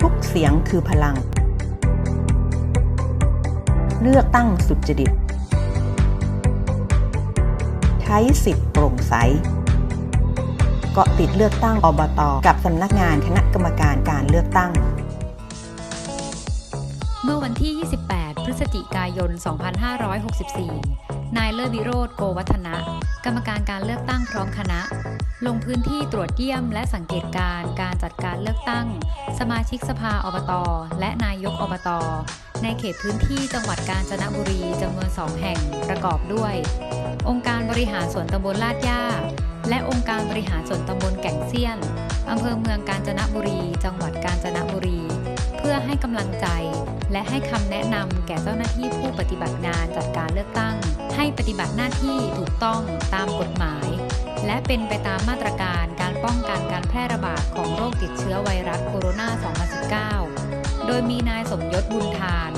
ทุกเสียงคือพลัง เลือกตั้งสุจริต ใช้สิทธิ์โปร่งใส เกาะติดเลือกตั้งอบต กับสำนักงานคณะกรรมการการเลือกตั้ง เมื่อวันที่ 28 พฤศจิกายน 2564 นายเลิศวิโรธโกวัฒนะ กรรมการการเลือกตั้งพร้อมคณะ ลงพื้นที่ตรวจเยี่ยมและสังเกตการณ์การจัดการเลือกตั้ง สมาชิกสภาอบต และนายกอบต ในเขตพื้นที่จังหวัดกาญจนบุรีจำนวนสองแห่งประกอบด้วย องค์การบริหารส่วนตำบลลาดย่า และองค์การบริหารส่วนตำบลแก่งเซียนอำเภอเมืองกาญจนบุรี จังหวัดกาญจนบุรี เพื่อให้กำลังใจ และให้คำแนะนำแก่เจ้าหน้าที่ผู้ปฏิบัติงานจัดการเลือกตั้ง ให้ปฏิบัติหน้าที่ถูกต้องตามกฎหมาย และเป็นไปตามมาตรการการป้องกันการแพร่ระบาดของโรคติดเชื้อไวรัสโคโรนา 2019 โดยมีนายสมยศบุญทาน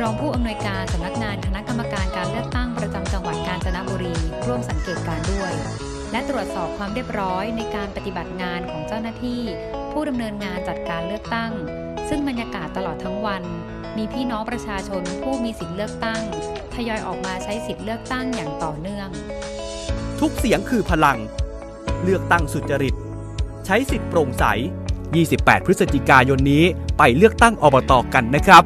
รองผู้อำนวยการสำนักงานคณะกรรมการการเลือกตั้งประจำจังหวัดกาญจนบุรี ร่วมสังเกตการด้วย และตรวจสอบความเรียบร้อยในการปฏิบัติงานของเจ้าหน้าที่ ผู้ดำเนินงานจัดการเลือกตั้ง ซึ่งบรรยากาศตลอดทั้งวัน มีพี่น้องประชาชนผู้มีสิทธิเลือกตั้ง ทยอยออกมาใช้สิทธิเลือกตั้งอย่างต่อเนื่อง ทุกเสียงคือพลัง เลือกตั้งสุจริต ใช้สิทธิ์โปร่งใส 28 พฤศจิกายนนี้ไปเลือกตั้งอบตกันนะครับ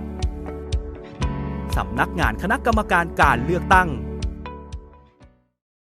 สำนักงานคณะกรรมการการเลือกตั้ง